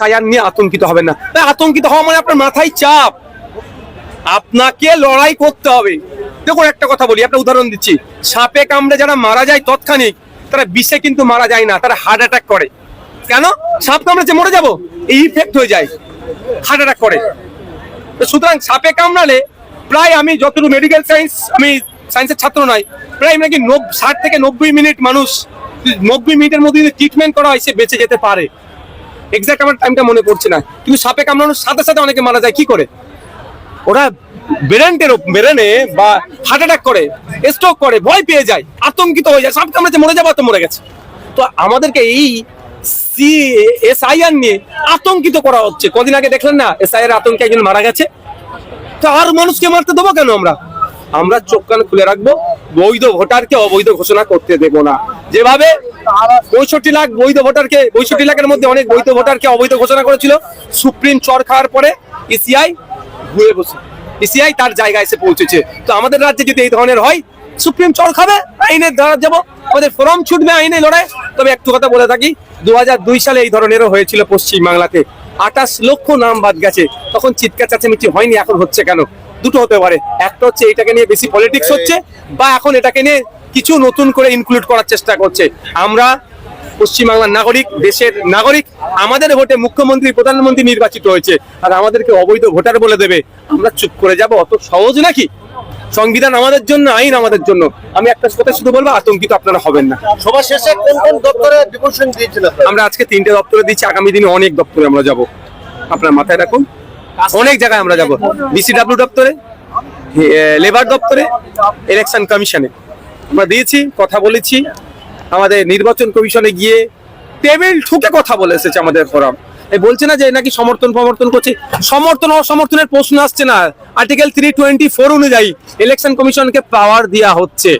সায়ান নিয়ে আতঙ্কিত হবেন না। আতঙ্কিত হওয়া মানে আপনার মাথায় চাপ। আপনাকে লড়াই করতে হবে। দেখুন, একটা কথা বলি, একটা উদাহরণ দিচ্ছি। সাপে কামড়ে যারা মারা যায় তৎক্ষণিক, তারা বিষে কিন্তু মারা যায় না, তারা হার্ট অ্যাটাক করে। কেন? সাপ কামড়েছে, মরে যাব। এই ইফেক্ট হয়ে যায়। হার্ট অ্যাটাক করে। সুতরাং সাপে কামড়ালে প্রায় আমি যতটুকু মেডিকেল সায়েন্স আমি সায়েন্সের ছাত্র নয়, প্রায় নাকি ষাট থেকে নব্বই মিনিট মানুষ নব্বই মিনিটের মধ্যে যদি ট্রিটমেন্ট করা হয়, সে বেঁচে যেতে পারে। এক্সাক্ট আমার টাইমটা মনে পড়ছে না। কিন্তু সাপে কামড়ানোর সাথে সাথে অনেকে মারা যায়, কি করে? ওরা ব্রেনের ব্রেনে বা হার্ট অ্যাটাক করে স্ট্রোক করে, ভয় পেয়ে যায়, আতঙ্কিত হয়ে যায়, সাপ কামড়েছে মরে যাব তো মরে গেছে। তো আমাদেরকে এই সি এসআইআর নিয়ে আতঙ্কিত করা হচ্ছে। কদিন আগে দেখলেন না এসআইআর আতঙ্কে একজন মারা গেছে? তো আর মানুষকে মারতে দেবো কেন আমরা? আমরা চোখ কান খুলে রাখব, বৈধ ভোটারকে অবৈধ ঘোষণা করতে দেবো না। যেভাবে পঁয়ষট্টি লাখ বৈধ ভোটারকে, পঁয়ষট্টি লাখের মধ্যে অনেক বৈধ ভোটারকে অবৈধ ঘোষণা করেছিল। সুপ্রিম চর খাওয়ার পরে ইসিআই ঘুরে বসে। ইসিআই তার জায়গায় এসে পৌঁছেছে। তো আমাদের রাজ্যে যদি এই ধরনের হয়, সুপ্রিম চর খাবে, আইনের দাঁড়া যাব। আমাদের ফোরাম ছুটবে, আইনে লড়াই। তবে একটু কথা বলে থাকি দু হাজার দুই সালে এই ধরনেরও হয়েছিল পশ্চিম বাংলাতে আঠাশ লক্ষ নাম বাদ গেছে। তখন চিৎকার চাচামিচি হয়নি, এখন হচ্ছে কেন? দুটো হতে পারে। একটা হচ্ছে এটাকে নিয়ে বেশি পলিটিক্স হচ্ছে, বা এখন এটাকে নিয়ে কিছু নতুন করে ইনক্লুড করার চেষ্টা করছে। আমরা পশ্চিমবাংলার নাগরিক দেশের নাগরিক আমাদের ভোটে মুখ্যমন্ত্রী প্রধানমন্ত্রী নির্বাচিত হয়েছে। আর আমাদেরকে অবৈধ ভোটার বলে দেবে। আমরা চুপ করে যাব? অত সহজ নাকি? সংবিধান আমাদের জন্য আইন আমাদের জন্য। আমি একটা কথা শুধু বলব আতঙ্কিত আপনারা হবেন না। সবার শেষে কোন কোন দপ্তরে ডিপোজিশন আমরা আজকে তিনটে দপ্তরে দিচ্ছি আগামী দিনে অনেক দপ্তরে আমরা যাব। আপনার মাথায় রাখুন। অনেক জায়গায় আমরা যাব। বিসিডাব্লিউ দপ্তরে লেবার দপ্তরে ইলেকশন কমিশনে আমরা দিয়েছি, কথা বলেছি। আমাদের নির্বাচন কমিশনে গিয়ে টেবিল ঠুকে কথা বলে এসেছে আমাদের ফোরাম। এই বলছে না যে নাকি সমর্থন সমর্থন করছে। সমর্থন অসমর্থনের প্রশ্ন আসছে না। আর্টিকেল থ্রি টোয়েন্টি ফোর অনুযায়ী ইলেকশন কমিশনকে পাওয়ার দেওয়া হচ্ছে।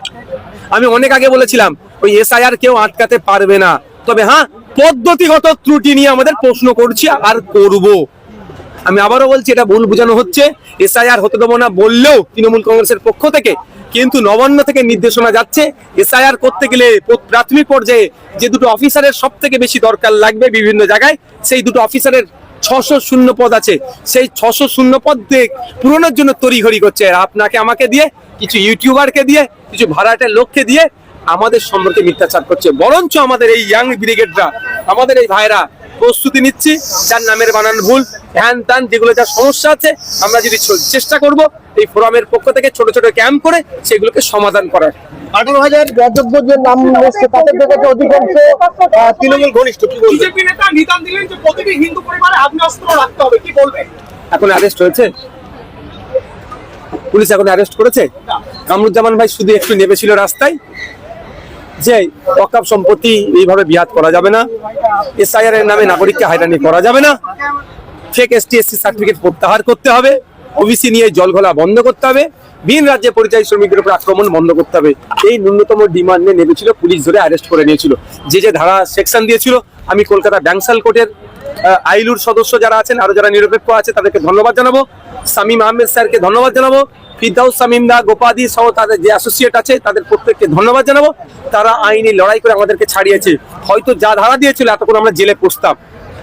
আমি অনেক আগে বলেছিলাম, ওই এসআইআর কেউ আটকাতে পারবে না। তবে হ্যাঁ পদ্ধতিগত ত্রুটি নিয়ে আমাদের প্রশ্ন করছি, আর করব। আমি আবারও বলছি, এটা ভুল বোঝানো হচ্ছে। এসআইআর হতে দেবো না বললেও তৃণমূল কংগ্রেসের পক্ষ থেকে কিন্তু নবান্ন থেকে নির্দেশনা যাচ্ছে। এসআইআর করতে গেলে প্রাথমিক পর্যায়ে যে দুটো অফিসারের সব থেকে বেশি দরকার লাগবে বিভিন্ন জায়গায়, সেই দুটো অফিসারের ছশো শূন্য পদ আছে। সেই ছশো শূন্য পদ পূরণের জন্য তড়িঘড়ি করছে। আপনাকে আমাকে দিয়ে, কিছু ইউটিউবারকে দিয়ে, কিছু ভাড়াটের লোককে দিয়ে আমাদের সম্পর্কে মিথ্যাচার করছে। বরঞ্চ আমাদের এই ইয়াং ব্রিগেডরা আমাদের এই ভাইরা প্রস্তুতি নিচ্ছি যার নামের বানান ভুল হ্যান ত্যান যেগুলো যা সমস্যা আছে আমরা যদি চেষ্টা করব এই ফোরামের পক্ষ থেকে ছোট ছোট ক্যাম্প করে সেগুলোকে সমাধান করার। আঠারো হাজার অযোগ্য যে নাম এসছে তাদের দেখেছে অধিকাংশ তৃণমূল ঘনিষ্ঠ কি বিজেপি নেতা নিদান দিলেন যে প্রতিটি হিন্দু পরিবারে আগ্নেয়াস্ত্র রাখতে হবে কি বলবেন এখন অ্যারেস্ট হয়েছে। পুলিশ এখন অ্যারেস্ট করেছে। কামরুজ্জামান ভাই শুধু একটু নেমেছিল রাস্তায়। যে অকাপ সম্পত্তি এইভাবে বিহাত করা যাবে না। এসআইআর এর নামে নাগরিককে হাইরানি করা যাবে না। ফেক এসটি এসসি সার্টিফিকেট প্রত্যাহার করতে হবে। ওবিসি নিয়ে জলঘোলা বন্ধ করতে হবে। ভিন রাজ্যে পরিযায়ী শ্রমিকদের উপর আক্রমণ বন্ধ করতে হবে। এই ন্যূনতম ডিমান্ড নেমেছিল, পুলিশ ধরে অ্যারেস্ট করে নিয়েছিল। যে যে ধারা সেকশন দিয়েছিল, আমি কলকাতা ব্যাংসাল কোর্টের আইলুর সদস্য যারা আছেন, আরও যারা নিরপেক্ষ আছে, তাদেরকে ধন্যবাদ জানাব। সামিম আহমেদ স্যারকে ধন্যবাদ জানাব। ফিরদাউস, সামিম দা, গোপাদি সহ তাদের যে অ্যাসোসিয়েট আছে, তাদের প্রত্যেককে ধন্যবাদ জানাব। তারা আইনি লড়াই করে আমাদেরকে ছাড়িয়েছে। হয়তো যা ধারা দিয়েছিল, এতক্ষণ আমরা জেলে পড়তাম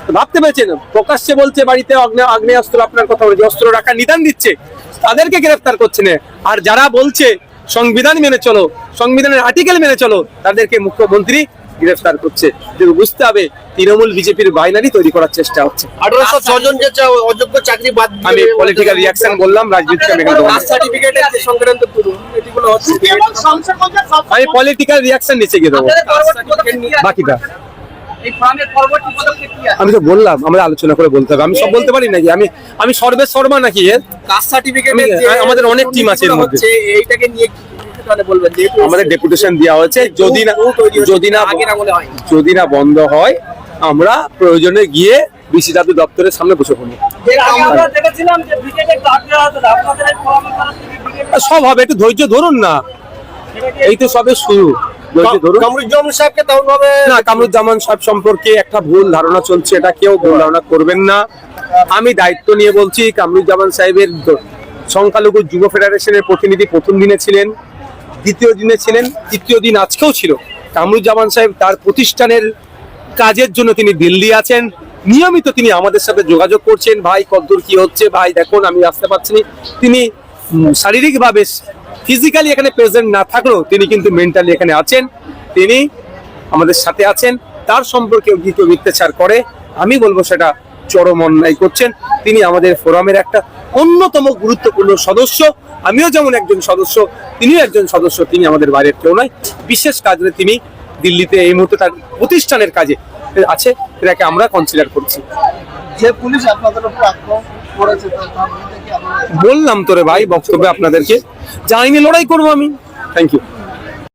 তো ভাবতে পেরেছেন? প্রকাশ্যে বলছে, বাড়িতে অগ্নে আগ্নেয়াস্ত্র আপনার কথা বলে অস্ত্র রাখার নিদান দিচ্ছে। তাদেরকে গ্রেফতার করছে না। আর যারা বলছে, সংবিধান মেনে চলো, সংবিধানের আর্টিকেল মেনে চলো, তাদেরকে মুখ্যমন্ত্রী গ্রেফতার করছে। কিন্তু বুঝতে হবে তৃণমূল বিজেপির বাইনারি তৈরি করার চেষ্টা হচ্ছে। আঠারোশো ছজন যে অযোগ্য চাকরি বাদ আমি পলিটিক্যাল রিয়াকশন বললাম আমি পলিটিক্যাল নিচে গিয়ে দেবো? বাকিটা? আমি তো বললাম আমরা আলোচনা করে বলতে হবে। আমি সব বলতে পারি নাকি? আমি আমি সর্বে শর্মা নাকি এর? কাস্ট সার্টিফিকেটের আমাদের অনেক টিম আছে এর মধ্যে। এইটাকে নিয়ে তাহলে বলবেন যেহেতু আমাদের ডেপুটেশন দেওয়া হয়েছে। যদি না যদি না। যদি না বন্ধ হয় আমরা প্রয়োজনে গিয়ে বিসিডাব্লিউ দপ্তরের সামনে বসে পড়ব। সব হবে একটু ধৈর্য ধরুন না। এই তো সবে শুরু। সাহেবকে না কামরুজ্জামান সাহেব সম্পর্কে একটা ভুল ধারণা চলছে এটা কেউ ভুল ধারণা করবেন না। আমি দায়িত্ব নিয়ে বলছি কামরুজ্জামান সাহেবের সংখ্যালঘু যুব ফেডারেশনের প্রতিনিধি প্রথম দিনে ছিলেন। দ্বিতীয় দিনে ছিলেন, তৃতীয় দিন আজকেও ছিল। কামরুজ্জামান সাহেব তার প্রতিষ্ঠানের কাজের জন্য তিনি দিল্লি আছেন। নিয়মিত তিনি আমাদের সাথে যোগাযোগ করছেন, ভাই, কদ্দূর কি হচ্ছে? ভাই, দেখুন, আমি আসতে পারছি। তিনি শারীরিকভাবে ফিজিক্যালি এখানে প্রেজেন্ট না থাকলেও তিনি কিন্তু মেন্টালি এখানে আছেন। তিনি আমাদের সাথে আছেন। তার সম্পর্কে গীত মিথ্যাচার করে। আমি বলব সেটা চরম অন্যায় করছেন। তিনি আমাদের ফোরামের একটা অন্যতম গুরুত্বপূর্ণ সদস্য। আমিও যেমন একজন সদস্য তিনিও একজন সদস্য তিনি আমাদের বাইরের কেউ নয়। বিশেষ কাজে তিনি দিল্লিতে এই মুহূর্তে তার প্রতিষ্ঠানের কাজে আছে এটাকে আমরা কনসিডার করছি। যে পুলিশ আপনাদের উপর আক্রমণ করেছে বললাম তোরে ভাই বক্তব্যে আপনাদেরকে। যে আইনে লড়াই করব আমি। Thank you